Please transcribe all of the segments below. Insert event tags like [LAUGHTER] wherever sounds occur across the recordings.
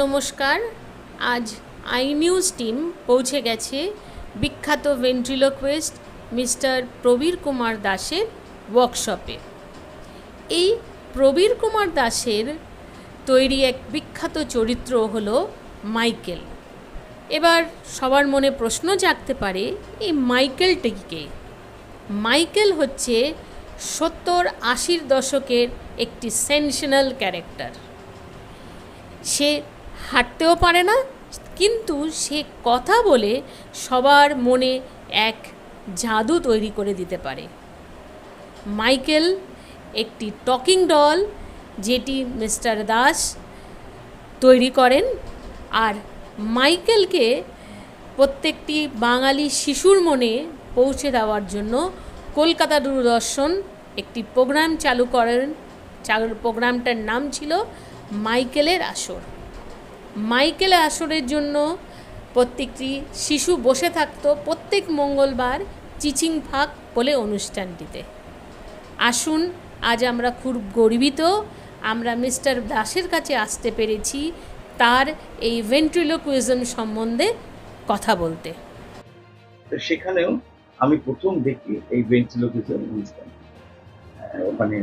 নমস্কার। আজ I news team পৌঁছে গেছে বিখ্যাত ভেন্ট্রিলোকুইস্ট মিস্টার প্রবীর কুমার দাসের ওয়ার্কশপে এই প্রবীর কুমার দাসের তৈরি এক বিখ্যাত চরিত্র হল মাইকেল। এবার সবার মনে প্রশ্ন জাগতে পারে, এই মাইকেলটি কে মাইকেল হচ্ছে সত্তর আশির দশকের একটি সেনশনাল ক্যারেক্টার সে হাঁটতেও পারে না, কিন্তু সে কথা বলে সবার মনে এক জাদু তৈরি করে দিতে পারে। মাইকেল, একটি টকিং ডল যেটি মিস্টার দাস তৈরি করেন আর মাইকেলকে প্রত্যেকটি বাঙালি শিশুর মনে পৌঁছে দেওয়ার জন্য কলকাতা দূরদর্শন একটি প্রোগ্রাম চালু করেন, চালু প্রোগ্রামটার নাম ছিল মাইকেলের আসর। মাইকেলের আসরের জন্য প্রত্যেকটি শিশু বসে থাকতো প্রত্যেক মঙ্গলবার চিচিং ফাঁক বলে অনুষ্ঠানটিতে। আসুন, আজ আমরা খুব গর্বিত, আমরা মিস্টার দাসের কাছে আসতে পেরেছি তার এই ভেন্ট্রিলোকুইজম সম্বন্ধে কথা বলতে। সেখানেও আমি প্রথম দেখি এই ভেন্টিলোকিজম অনুষ্ঠান ওখানে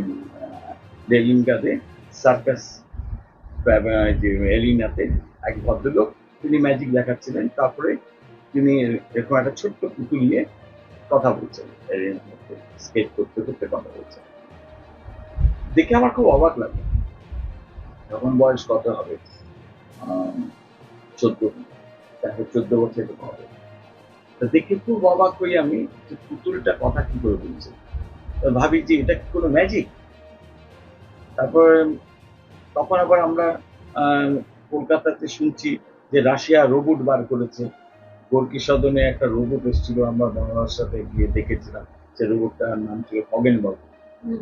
সার্কাস এলিনাতে এক ভদ্রলোক। তিনি ম্যাজিক দেখাচ্ছিলেন, তারপরে তিনি এরকম একটা ছোট্ট পুতুল নিয়ে কথা বলছেন এলিনার মধ্যে স্কেচ করতে করতে কথা বলছেন। দেখে আমার খুব অবাক লাগে। তখন বয়স কত হবে? চোদ্দ দেখো চোদ্দ বছর হবে। তা দেখে খুব অবাক হই আমি যে পুতুলটা কথা কি করে বলছে। ভাবি যে এটা কি কোনো ম্যাজিক তারপর তখন আবার আমরা কলকাতাতে শুনছি যে রাশিয়া রোবট বার করেছে। গোর্কি সদনে একটা রোবট এসেছিল আমরা বাংলার সাথে গিয়ে দেখেছিলাম। সে রোবটটার নাম ছিল খগেন বাবু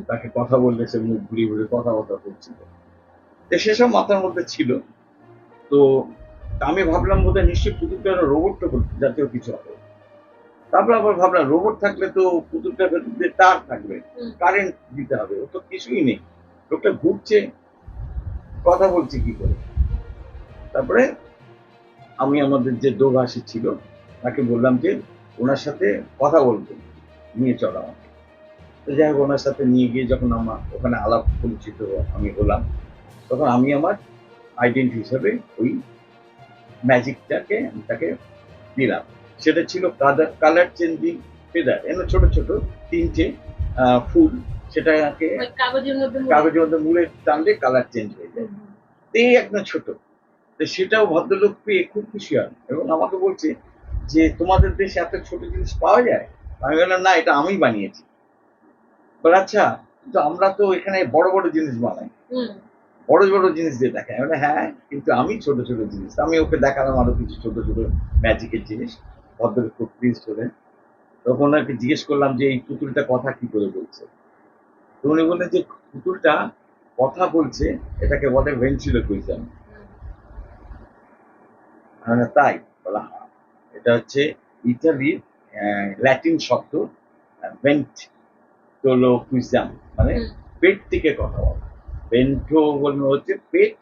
তাকে কথা বললে সে মুখ ঘুরিয়ে ঘুরিয়ে কথাবার্তা করছিল তো সেসব মাথার মধ্যে ছিল। তো আমি ভাবলাম বোধহয় নিশ্চয়ই পুতুলটা রোবট টোবট জাতীয় কিছু হবে। তারপর আবার ভাবলাম রোবট থাকলে তো পুতুলটার ভেতর তার থাকবে। কারেন্ট দিতে হবে ও তো কিছুই নেই। লোকটা ঘুরছে কথা বলছি কি করে? তারপরে আমি আমাদের যে দোভাষী ছিল, তাকে বললাম যে ওনার সাথে কথা বলব, নিয়ে চলো আমাকে। তো যাই হোক, ওনার সাথে নিয়ে গিয়ে যখন আমার ওখানে আলাপ পরিচিত আমি হলাম, তখন আমি আমার আইডেন্টি হিসাবে ওই ম্যাজিকটাকে আমি তাকে দিলাম। সেটা ছিল কালার চেঞ্জিং ফেদার এমন ছোট ছোট তিনটে ফুল। সেটাকে কাগজের মধ্যে কাগজের মধ্যে মুড়ে টানলে কালার চেঞ্জ হয়ে যায়। এই একদম ছোট। তো সেটাও ভদ্রলোক পেয়ে খুব খুশি হয় এবং আমাকে বলছে যে তোমাদের দেশে এত ছোট জিনিস পাওয়া যায়? আমি বললাম না এটা আমি বানিয়েছি। বলে আচ্ছা কিন্তু আমরা তো এখানে বড় বড় জিনিস বানাই। বড় বড় জিনিস দিয়ে আমি বললাম, হ্যাঁ কিন্তু আমি ছোট ছোট জিনিস। আমি ওকে দেখালাম আরও কিছু ছোট ছোট ম্যাজিকের জিনিস ভদ্রলোক খুব প্লিজ হলেন। তখন ওনাকে জিজ্ঞেস করলাম যে এই পুতুলটা কথা কি করে বলছে? উনি বললেন যে পুতুলটা কথা বলছে এটাকে বলে ভেন্ট্রিলোকুইজম মানে তাই বলা হ্যাঁ। এটা হচ্ছে ইতালির ল্যাটিন শব্দ ভেন্ট টোলোকুইজম মানে পেট থেকে কথা বলা। ভেন্ট্রো হচ্ছে পেট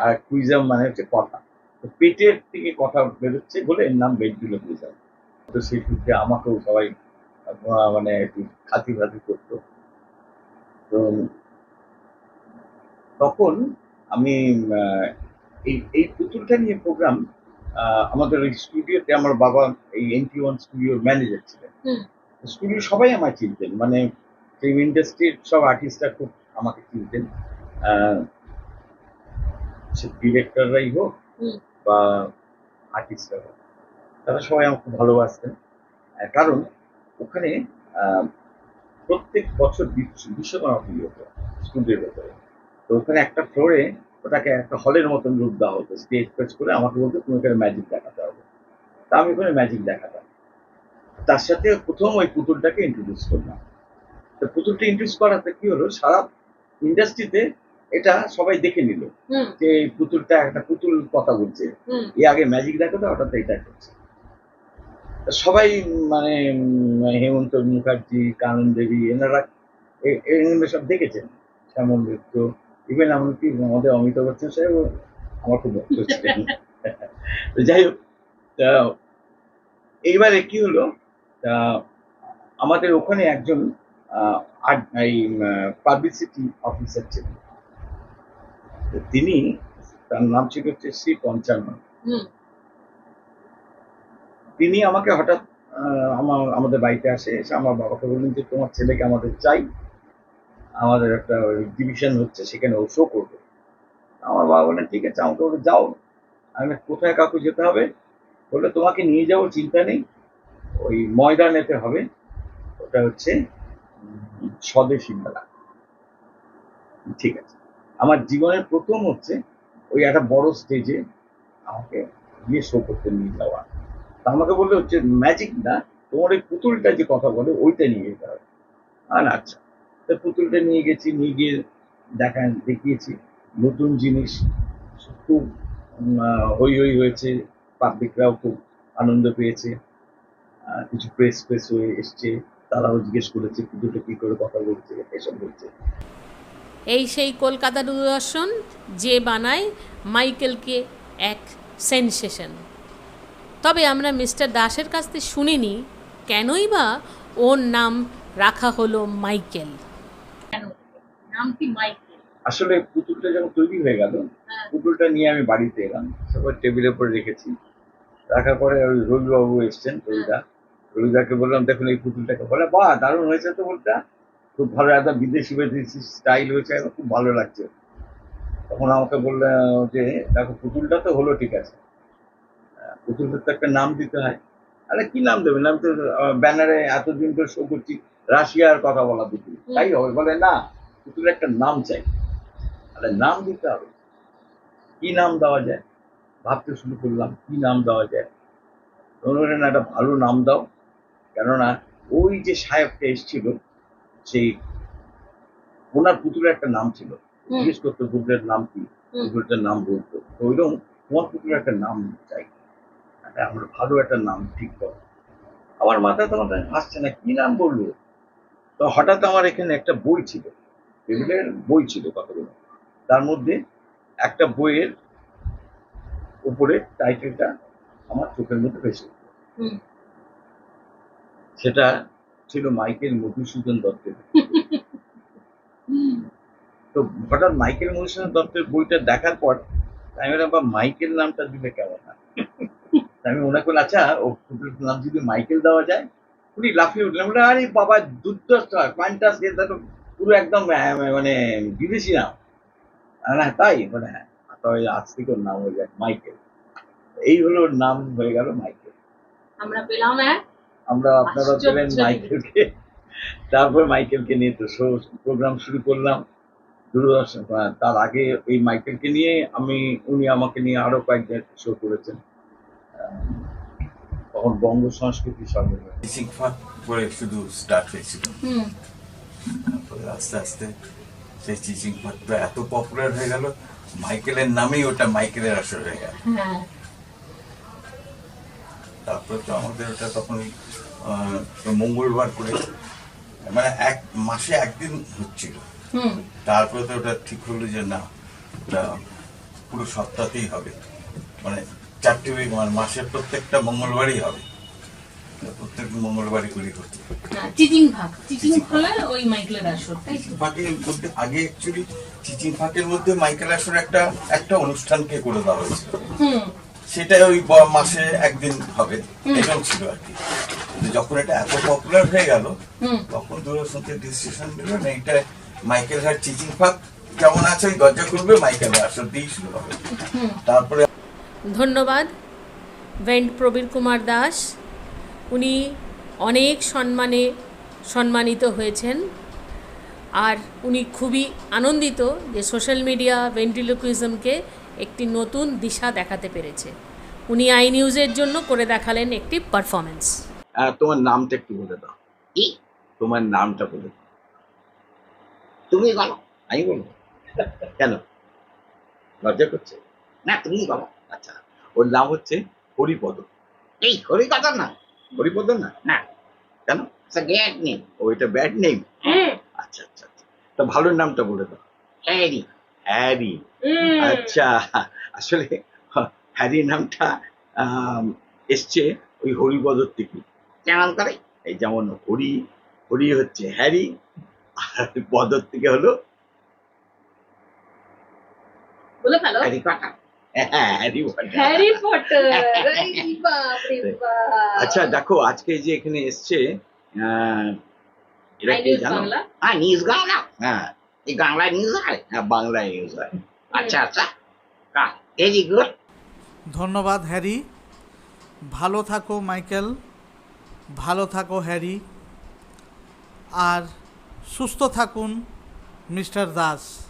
আর কুইজম মানে হচ্ছে কথা। তো পেটের থেকে কথা বেরোচ্ছে বলে এর নাম ভেন্ট্রিলোকুইজম তো সেই সূত্রে আমাকেও সবাই মানে একটু খাতি খাতি করতো। তো তখন আমি এই এই পুতুলটা নিয়ে প্রোগ্রাম আমাদের ওই স্টুডিওতে আমার বাবা এই এনটি ওয়ান স্টুডিওর ম্যানেজার ছিলেন। স্টুডিও সবাই আমায় চিনতেন মানে ফিল্ম ইন্ডাস্ট্রির সব আর্টিস্টরা খুব আমাকে চিনতেন। সে ডিরেক্টররাই হোক। বা আর্টিস্টরা হোক তারা সবাই আমাকে ভালোবাসতেন। কারণ ওখানে আহ, প্রত্যেক বছর বিশ্ব- বিশ্বকর্মা পুজো হতো স্টুডিওর ভেতরে। তো ওখানে একটা ফ্লোরে ওটাকে একটা হলের মতন রূপ দেওয়া হতো স্টেজ পেজ করে আমাকে বলতো তুমি ওখানে ম্যাজিক দেখাতে হবে। তা আমি ওখানে ম্যাজিক দেখাতাম। তার সাথে প্রথম ওই পুতুলটাকে ইন্ট্রোডিউস করলাম। তো পুতুলটা ইন্ট্রোডিউস করাতে কি হলো সারা ইন্ডাস্ট্রিতে এটা সবাই দেখে নিল যে এই পুতুলটা একটা পুতুল কথা বলছে। এ আগে ম্যাজিক দেখাতো হঠাৎ এটা করছে। সবাই মানে হেমন্ত মুখার্জি, কানন দেবী, এনারা এগুলো সব দেখেছেন। শ্যামল মিত্র ইভেন এমনকি আমাদের অমিতাভ বচ্চন সাহেব আমার খুব ভক্ত ছিলেন। যাই হোক এইবারে কি হলো? আমাদের ওখানে একজন এই পাবলিসিটি অফিসার ছিলেন। তিনি, তার নাম ছিল হচ্ছে শ্রী পঞ্চানন। তিনি আমাকে হঠাৎ আমার, আমাদের বাড়িতে আসে, এসে আমার বাবাকে বললেন যে, তোমার ছেলেকে আমাদের চাই। আমাদের একটা ডিভিশন হচ্ছে, সেখানে ও শো করবে। আমার বাবা বললেন, ঠিক আছে, আমাকে বলে যাও। আমি কোথায় কাকু যেতে হবে? বললে, তোমাকে নিয়ে যাব, চিন্তা নেই। ওই ময়দানেতে হবে। ওটা হচ্ছে স্বদেশী মেলা। ঠিক আছে। আমার জীবনের প্রথম হচ্ছে, ওই একটা বড় স্টেজে আমাকে গিয়ে শো করতে নিয়ে যাওয়া। তা আমাকে বললে হচ্ছে ম্যাজিক না, তোমার ওই পুতুলটা যে কথা বলে, ওইটা নিয়ে যেতে হবে। আর আচ্ছা। তো পুতুলটা নিয়ে গেছি, নিয়ে গিয়ে দেখা, দেখিয়েছি, নতুন জিনিস, খুব হই হই হয়েছে, পাবলিকরাও খুব আনন্দ পেয়েছে কিছু প্রেস প্রেস হয়ে এসছে, তারাও জিজ্ঞেস করেছে পুতুলটা কি করে কথা বলছে, এসব বলছে। এই সেই কলকাতা দূরদর্শন, যে বানায় মাইকেলকে এক সেনসেশন তবে আমরা মিস্টার দাসের কাছ থেকে শুনিনি কেনই বা ওর নাম রাখা হলো মাইকেল। কেন? নাম কি মাইকেল? আসলে পুতুলটা যখন তৈরি হয়ে গেল হ্যাঁ। পুতুলটা নিয়ে আমি বাড়িতে এলাম। সবার টেবিলের উপরে রেখেছি। রাখার পরে ওই রবিবাবু এসছেন রবিদা। রবিদাকে বললাম দেখুন এই পুতুলটাকে বলে বাহ দারুণ হয়েছে তো বলটা খুব ভালো একটা বিদেশি বিদেশি স্টাইল হয়েছে আমার খুব ভালো লাগছে। তখন আমাকে বলল যে দেখো পুতুলটা তো হলো ঠিক আছে। পুতুলটার তো একটা নাম দিতে হয়। আরে কি নাম দেবেন আমি তো ব্যানারে এতদিন তো শো করছি রাশিয়ার কথা বলা পুতুল তাই হবে? বলে না পুতুলের একটা নাম চাই। আরে নাম দিতে হবে। কি নাম দেওয়া যায়? ভাবতে শুরু করলাম কি নাম দেওয়া যায়? বললেন একটা ভালো নাম দাও। কেননা ওই যে সাহেবটা এসেছিল সেই ওনার পুতুলের একটা নাম ছিল। জিজ্ঞেস করতো পুতুলের নাম কি? পুতুলটার নাম বলতো। তো ওইরকম তোমার পুতুলের একটা নাম চাই। আমরা ভালো একটা নাম ঠিক করো। আমার মাথায় তখন আসছে না কি নাম বলল তো হঠাৎ আমার এখানে একটা বই ছিল টেবিলের বই ছিল কতগুলো? তার মধ্যে একটা বইয়ের উপরে টাইটেলটা আমার চোখের মধ্যে ভেসে সেটা ছিল মাইকেল মধুসূদন দত্তের তো হঠাৎ মাইকেল মধুসূদন দত্তের বইটা দেখার পর আমি বললাম বা মাইকেল নামটা দিলে কেমন তা আমি মনে করলাম আচ্ছা ও নাম যদি মাইকেল দেওয়া যায়? উনি লাফিয়ে উঠলেন। বলে আরে বাবা দুর্দষ্ট ফ্যান্টাস পুরো একদম মানে বিদেশি নাম। আমি বললাম, তাই? মানে হ্যাঁ তবে আজ থেকে ওর নাম হয়ে যায় মাইকেল। এই হলো ওর নাম হয়ে গেল মাইকেল। আমরা পেলাম এক আমরা আপনারা পেলেন মাইকেলকে। তারপর মাইকেলকে নিয়ে তো শো প্রোগ্রাম শুরু করলাম। দূরদর্শন তার আগে এই মাইকেলকে নিয়ে আমি উনি আমাকে নিয়ে আরও কয়েকজন শো করেছেন। তখন বঙ্গ সংস্কৃতি করে শুধু স্টার্ট হয়েছিল। তারপরে আস্তে আস্তে সেই ফাঁকটা এত পপুলার হয়ে গেল মাইকেলের নামেই ওটা মাইকেলের আসর হয়ে গেল। হ্যাঁ। তারপরে তো আমাদের ওটা তখন আহ, মঙ্গলবার করে মানে এক মাসে একদিন হচ্ছিল। তারপরে তো ওটা ঠিক হলো যে না ওটা পুরো সপ্তাহতেই হবে। মানে চারটে week, মানে মাসের প্রত্যেকটা মঙ্গলবারই হবে। প্রত্যেক মঙ্গলবারই করে চিচিং ভাগ চিচিং ওই আসর তাই? ফাঁকের মধ্যে আগে অ্যাকচুয়ালি চিচিং ফাঁকের মধ্যে মাইকেল আসর একটা একটা অনুষ্ঠানকে করে দেওয়া হয়েছিল। হুম। সেটা ওই মাসে একদিন হবে। এরকম ছিল আর কি। যখন এটা এত পপুলার হয়ে গেল তখন দূরদর্শন থেকে ডিসিশন নিল না এটা মাইকেল হার চিচিং ফাঁক কেমন আছে ওই দরজা খুলবে মাইকেল আসর দিয়েই শুরু হবে। তারপরে ধন্যবাদ। ভেন্ট প্রবীর কুমার দাস উনি অনেক সম্মানে সম্মানিত হয়েছেন। আর উনি খুবই আনন্দিত যে সোশ্যাল মিডিয়া ভেন্টিলোকুইজমকে একটি নতুন দিশা দেখাতে পেরেছে। উনি আই নিউজের জন্য করে দেখালেন একটি পারফরমেন্স তোমার নামটা একটু বলে দাও। কি? তোমার নামটা বলে দাও। তুমি বলো। আমি বলব? কেন? লজ্জা করছে? না তুমি বলো। আচ্ছা ওর নাম হচ্ছে হরিপদ এই হরিকথা না। হরিপদ না? না। কেন? গ্যাট নেই ওইটা ব্যাড নেম আচ্ছা আচ্ছা আচ্ছা। তা ভালো নামটা বলে দাও। হ্যারি হ্যারি আচ্ছা আসলে হ্যারি নামটা এসছে ওই হরিপদর থেকে। কেমন করে। এই যেমন হরি হরি হচ্ছে হ্যারি আর পদর থেকে হলো বলে ফেলো। হ্যারি হ্যাঁ, হ্যারি পটার। Harry Potter. এই বাপ রে [LAUGHS] বাপ। আচ্ছা দেখো আজকে যে এখানে এসছে এরা আই জানো? হ্যাঁ নিউজ বাংলা। হ্যাঁ এই বাংলায় নিউজ হয়? হ্যাঁ নিউজ হয়। আচ্ছা আচ্ছা ভেরি গুড ধন্যবাদ হ্যারি। ভালো থাকো মাইকেল। ভালো থাকো হ্যারি। আর সুস্থ থাকুন মিস্টার দাস।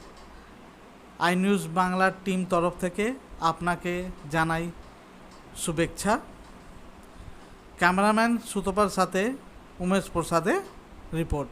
আই নিউজ বাংলার টিম তরফ থেকে। আপনাকে জানাই শুভেচ্ছা। ক্যামেরাম্যান সুতপার সাথে উমেশ প্রসাদে রিপোর্ট।